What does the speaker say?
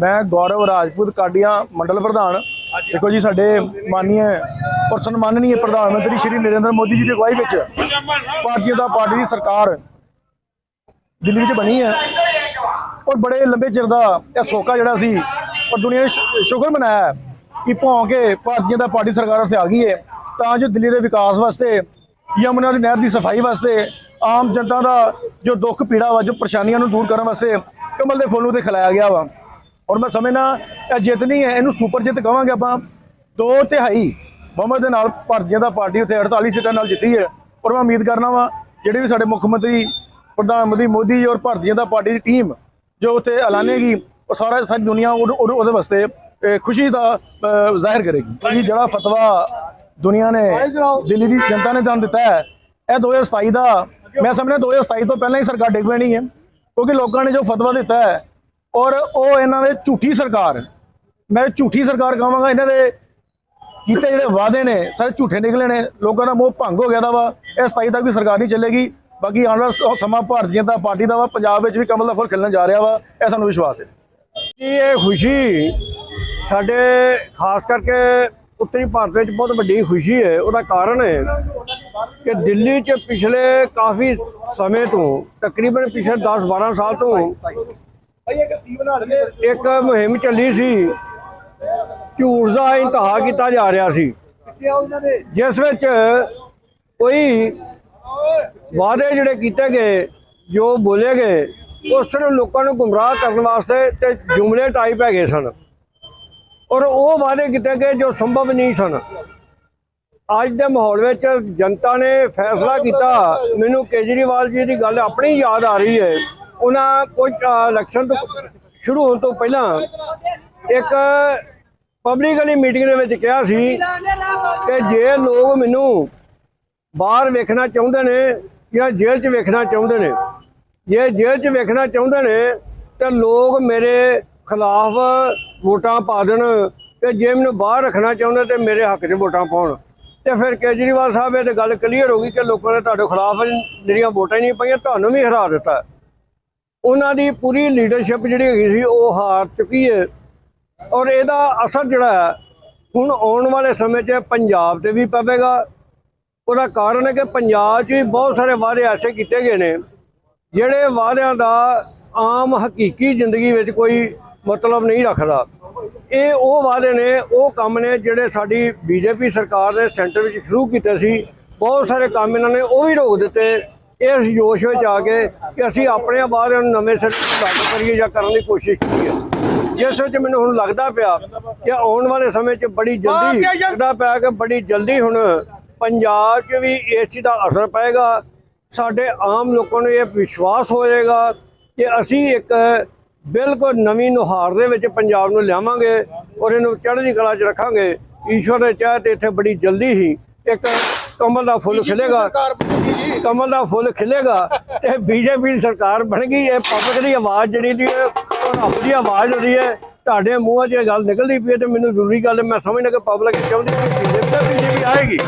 ਮੈਂ ਗੌਰਵ ਰਾਜਪੂਤ ਕਾਡੀਆਂ ਮੰਡਲ ਪ੍ਰਧਾਨ। ਦੇਖੋ ਜੀ, ਸਾਡੇ ਮਾਨਨੀय ਔਰ ਸਨਮਾਨਨੀय ਪ੍ਰਧਾਨ ਮੰਤਰੀ ਸ਼੍ਰੀ ਨਰਿੰਦਰ ਮੋਦੀ ਜੀ ਦੀ ਅਗਵਾਈ ਵਿੱਚ ਭਾਰਤੀ ਜਨਤਾ ਪਾਰਟੀ ਦੀ ਸਰਕਾਰ ਦਿੱਲੀ ਵਿੱਚ ਬਣੀ ਹੈ। ਔਰ ਬੜੇ ਲੰਬੇ ਚਿਰ ਦਾ ਇਹ ਸੋਕਾ ਜਿਹੜਾ ਸੀ, ਔਰ ਦੁਨੀਆ ਨੇ ਸ਼ੁਕਰ ਮਨਾਇਆ ਕਿ ਭੌਂ ਕੇ ਭਾਰਤੀ ਜਨਤਾ ਪਾਰਟੀ ਸਰਕਾਰ ਇੱਥੇ ਆ ਗਈ ਹੈ। ਤਾਂ ਜੋ ਦਿੱਲੀ ਦੇ ਵਿਕਾਸ ਵਾਸਤੇ, ਯਮੁਨਾ ਦੀ ਨਹਿਰ ਦੀ ਸਫ਼ਾਈ ਵਾਸਤੇ, ਆਮ ਜਨਤਾ ਦਾ ਜੋ ਦੁੱਖ ਪੀੜਾ ਵਾ, ਜੋ ਪਰੇਸ਼ਾਨੀਆਂ ਨੂੰ ਦੂਰ ਕਰਨ ਵਾਸਤੇ ਕਮਲ ਦੇ ਫੁੱਲ ਨੂੰ ਤੇ ਖਿਲਾਇਆ ਗਿਆ ਵਾ। ਔਰ ਮੈਂ ਸਮਝਣਾ ਇਹ ਜਿੱਤ ਨਹੀਂ ਹੈ, ਇਹਨੂੰ ਸੁਪਰ ਜਿੱਤ ਕਵਾਂਗੇ ਆਪਾਂ। ਦੋ ਤਿਹਾਈ ਬਹੁਮਤ ਦੇ ਨਾਲ ਭਾਰਤੀ ਜਨਤਾ ਪਾਰਟੀ ਉੱਥੇ 48 ਸੀਟਾਂ ਨਾਲ ਜਿੱਤੀ ਹੈ। ਔਰ ਮੈਂ ਉਮੀਦ ਕਰਨਾ ਵਾ, ਜਿਹੜੇ ਵੀ ਸਾਡੇ ਮੁੱਖ ਮੰਤਰੀ, ਪ੍ਰਧਾਨ ਮੰਤਰੀ ਮੋਦੀ ਔਰ ਭਾਰਤੀ ਜਨਤਾ ਪਾਰਟੀ ਦੀ ਟੀਮ ਜੋ ਉੱਥੇ ਐਲਾਨੇਗੀ, ਉਹ ਸਾਰਾ ਸਾਰੀ ਦੁਨੀਆ ਉਹਦੇ- ਉਹਦੇ ਵਾਸਤੇ ਖੁਸ਼ੀ ਦਾ ਜ਼ਾਹਿਰ ਕਰੇਗੀ ਕਿਉਂਕਿ ਜਿਹੜਾ ਫਤਵਾ ਦੁਨੀਆ ਨੇ ਦਿੱਲੀ ਦੀ ਜਨਤਾ ਨੇ ਤੁਹਾਨੂੰ ਦਿੱਤਾ ਹੈ, ਇਹ 2027 ਦਾ ਮੈਂ ਸਮਝਦਾ 2027 ਤੋਂ ਪਹਿਲਾਂ ਹੀ ਸਰਕਾਰ ਡਿੱਗ ਪੈਣੀ ਹੈ, ਕਿਉਂਕਿ ਲੋਕਾਂ ਨੇ ਜੋ ਫਤਵਾ ਦਿੱਤਾ ਹੈ ਔਰ ਉਹ ਇਹਨਾਂ ਦੇ ਝੂਠੀ ਸਰਕਾਰ। ਮੈਂ ਝੂਠੀ ਸਰਕਾਰ ਕਹਾਂਗਾ, ਇਹਨਾਂ ਦੇ ਕੀਤੇ ਜਿਹੜੇ ਵਾਅਦੇ ਨੇ, ਸਾਰੇ ਝੂਠੇ ਨਿਕਲੇ ਨੇ, ਲੋਕਾਂ ਦਾ ਮੋਹ ਭੰਗ ਹੋ ਗਿਆ ਦਾ ਵਾ, ਇਹ 27 ਤੱਕ ਵੀ ਸਰਕਾਰ ਨਹੀਂ ਚੱਲੇਗੀ। ਬਾਕੀ ਆਉਣ ਵਾਲਾ ਸਮਾਂ ਭਾਰਤੀ ਜਨਤਾ ਪਾਰਟੀ ਦਾ ਵਾ, ਪੰਜਾਬ ਵਿੱਚ ਵੀ ਕਮਲ ਦਾ ਫੁੱਲ ਖਿਲਣ ਜਾ ਰਿਹਾ ਵਾ, ਇਹ ਸਾਨੂੰ ਵਿਸ਼ਵਾਸ ਹੈ। ਕਿ ਇਹ ਖੁਸ਼ੀ ਸਾਡੇ, ਖਾਸ ਕਰਕੇ ਉੱਤਰੀ ਭਾਰਤ ਵਿੱਚ ਬਹੁਤ ਵੱਡੀ ਖੁਸ਼ੀ ਹੈ, ਉਹਦਾ ਕਾਰਨ ਹੈ ਕਿ ਦਿੱਲੀ 'ਚ ਪਿਛਲੇ ਕਾਫੀ ਸਮੇਂ ਤੋਂ, ਤਕਰੀਬਨ ਪਿਛਲੇ 10-12 ਸਾਲ ਤੋਂ ਇੱਕ ਮੁਹਿੰਮ ਚੱਲੀ ਸੀ। ਝੂਠ ਦਾ ਇੰਤਹਾ ਕੀਤਾ ਜਾ ਰਿਹਾ ਸੀ। ਜਿਸ ਵਿੱਚ ਕੋਈ ਵਾਅਦੇ ਜਿਹੜੇ ਕੀਤੇ ਗਏ, ਜੋ ਬੋਲੇ ਗਏ ਉਹ ਸਿਰਫ ਲੋਕਾਂ ਨੂੰ ਗੁੰਮਰਾਹ ਕਰਨ ਵਾਸਤੇ ਤੇ ਜੁਮਲੇ ਟਾਈਪ ਹੈਗੇ ਸਨ। ਔਰ ਉਹ ਵਾਅਦੇ ਕੀਤੇ ਗਏ ਜੋ ਸੰਭਵ ਨਹੀਂ ਸਨ। ਅੱਜ ਦੇ ਮਾਹੌਲ ਵਿੱਚ ਜਨਤਾ ਨੇ ਫੈਸਲਾ ਕੀਤਾ, ਮੈਨੂੰ ਕੇਜਰੀਵਾਲ ਜੀ ਦੀ ਗੱਲ ਆਪਣੀ ਯਾਦ ਆ ਰਹੀ ਹੈ। ਉਹਨਾਂ ਕੁਝ ਇਲੈਕਸ਼ਨ ਤੋਂ ਸ਼ੁਰੂ ਹੋਣ ਤੋਂ ਪਹਿਲਾਂ ਇੱਕ ਪਬਲਿਕਲੀ ਮੀਟਿੰਗ ਦੇ ਵਿੱਚ ਕਿਹਾ ਸੀ ਕਿ ਜੇ ਲੋਕ ਮੈਨੂੰ ਬਾਹਰ ਵੇਖਣਾ ਚਾਹੁੰਦੇ ਨੇ ਜਾਂ ਜੇਲ੍ਹ 'ਚ ਵੇਖਣਾ ਚਾਹੁੰਦੇ ਨੇ, ਜੇ ਜੇਲ੍ਹ 'ਚ ਵੇਖਣਾ ਚਾਹੁੰਦੇ ਨੇ ਤਾਂ ਲੋਕ ਮੇਰੇ ਖਿਲਾਫ ਵੋਟਾਂ ਪਾ ਦੇਣ ਤੇ ਜੇ ਮੈਨੂੰ ਬਾਹਰ ਰੱਖਣਾ ਚਾਹੁੰਦੇ ਤੇ ਮੇਰੇ ਹੱਕ 'ਚ ਵੋਟਾਂ ਪਾਉਣ। ਤੇ ਫਿਰ ਕੇਜਰੀਵਾਲ ਸਾਹਿਬ, ਇਹ ਤੇ ਗੱਲ ਕਲੀਅਰ ਹੋ ਗਈ ਕਿ ਲੋਕਾਂ ਨੇ ਤੁਹਾਡੇ ਖਿਲਾਫ ਜਿਹੜੀਆਂ ਵੋਟਾਂ ਹੀ ਨਹੀਂ ਪਾਈਆਂ, ਤੁਹਾਨੂੰ ਵੀ ਹਰਾ ਦਿੱਤਾ। ਉਹਨਾਂ ਦੀ ਪੂਰੀ ਲੀਡਰਸ਼ਿਪ ਜਿਹੜੀ ਹੈਗੀ ਸੀ, ਉਹ ਹਾਰ ਚੁੱਕੀ ਹੈ। ਔਰ ਇਹਦਾ ਅਸਰ ਜਿਹੜਾ ਹੈ, ਹੁਣ ਆਉਣ ਵਾਲੇ ਸਮੇਂ 'ਚ ਪੰਜਾਬ ਤੇ ਵੀ ਪਵੇਗਾ। ਉਹਦਾ ਕਾਰਨ ਹੈ ਕਿ ਪੰਜਾਬ 'ਚ ਵੀ ਬਹੁਤ ਸਾਰੇ ਵਾਅਦੇ ਐਸੇ ਕੀਤੇ ਗਏ ਨੇ, ਜਿਹੜੇ ਵਾਅਦਿਆਂ ਦਾ ਆਮ ਹਕੀਕੀ ਜ਼ਿੰਦਗੀ ਵਿੱਚ ਕੋਈ ਮਤਲਬ ਨਹੀਂ ਰੱਖਦਾ। ਇਹ ਉਹ ਵਾਅਦੇ ਨੇ, ਉਹ ਕੰਮ ਨੇ ਜਿਹੜੇ ਸਾਡੀ ਬੀਜੇਪੀ ਸਰਕਾਰ ਨੇ ਸੈਂਟਰ ਵਿੱਚ ਸ਼ੁਰੂ ਕੀਤੇ ਸੀ। ਬਹੁਤ ਸਾਰੇ ਕੰਮ ਇਹਨਾਂ ਨੇ ਉਹ ਵੀ ਰੋਕ ਦਿੱਤੇ। ਇਸ ਜੋਸ਼ ਵਿੱਚ ਆ ਕੇ ਕਿ ਅਸੀਂ ਆਪਣੇ ਨੂੰ ਨਵੇਂ ਸਿਰੇ ਲਾਗੂ ਕਰੀਏ ਜਾਂ ਕਰਨ ਦੀ ਕੋਸ਼ਿਸ਼ ਕਰੀਏ। ਜਿਸ ਵਿੱਚ ਮੈਨੂੰ ਹੁਣ ਲੱਗਦਾ ਪਿਆ ਕਿ ਆਉਣ ਵਾਲੇ ਸਮੇਂ 'ਚ ਬੜੀ ਜਲਦੀ ਲੱਗਦਾ ਪਿਆ ਕਿ ਬੜੀ ਜਲਦੀ ਹੁਣ ਪੰਜਾਬ 'ਚ ਵੀ ਇਸ ਚੀਜ਼ ਦਾ ਅਸਰ ਪਏਗਾ। ਸਾਡੇ ਆਮ ਲੋਕਾਂ ਨੂੰ ਇਹ ਵਿਸ਼ਵਾਸ ਹੋਏਗਾ ਕਿ ਅਸੀਂ ਇੱਕ ਬਿਲਕੁਲ ਨਵੀਂ ਨੁਹਾਰ ਦੇ ਵਿੱਚ ਪੰਜਾਬ ਨੂੰ ਲਿਆਵਾਂਗੇ ਔਰ ਇਹਨੂੰ ਚੜ੍ਹਦੀ ਕਲਾ 'ਚ ਰੱਖਾਂਗੇ। ਈਸ਼ਵਰ ਦੇ ਚਾਹ ਤੇ ਇੱਥੇ ਬੜੀ ਜਲਦੀ ਹੀ ਇੱਕ ਕਮਲ ਦਾ ਫੁੱਲ ਖਿਲੇਗਾ। ਕਮਲ ਦਾ ਫੁੱਲ ਖਿਲੇਗਾ ਤੇ ਬੀਜੇਪੀ ਦੀ ਸਰਕਾਰ ਬਣ ਗਈ ਇਹ ਪਬਲਿਕ ਦੀ ਆਵਾਜ਼ ਜਿਹੜੀ ਦੀ ਹੈ ਰੱਬ ਦੀ ਆਵਾਜ਼ ਹੁੰਦੀ ਹੈ ਤੁਹਾਡੇ ਮੂੰਹਾਂ 'ਚ ਇਹ ਗੱਲ ਨਿਕਲਦੀ ਪਈ ਹੈ ਤੇ ਮੈਨੂੰ ਜ਼ਰੂਰੀ ਗੱਲ ਹੈ, ਮੈਂ ਸਮਝਦਾ ਕਿ ਪਬਲਿਕ ਚਾਹੁੰਦੀ ਹੈ ਕਿ ਬੀਜੇਪੀ ਆਏਗੀ।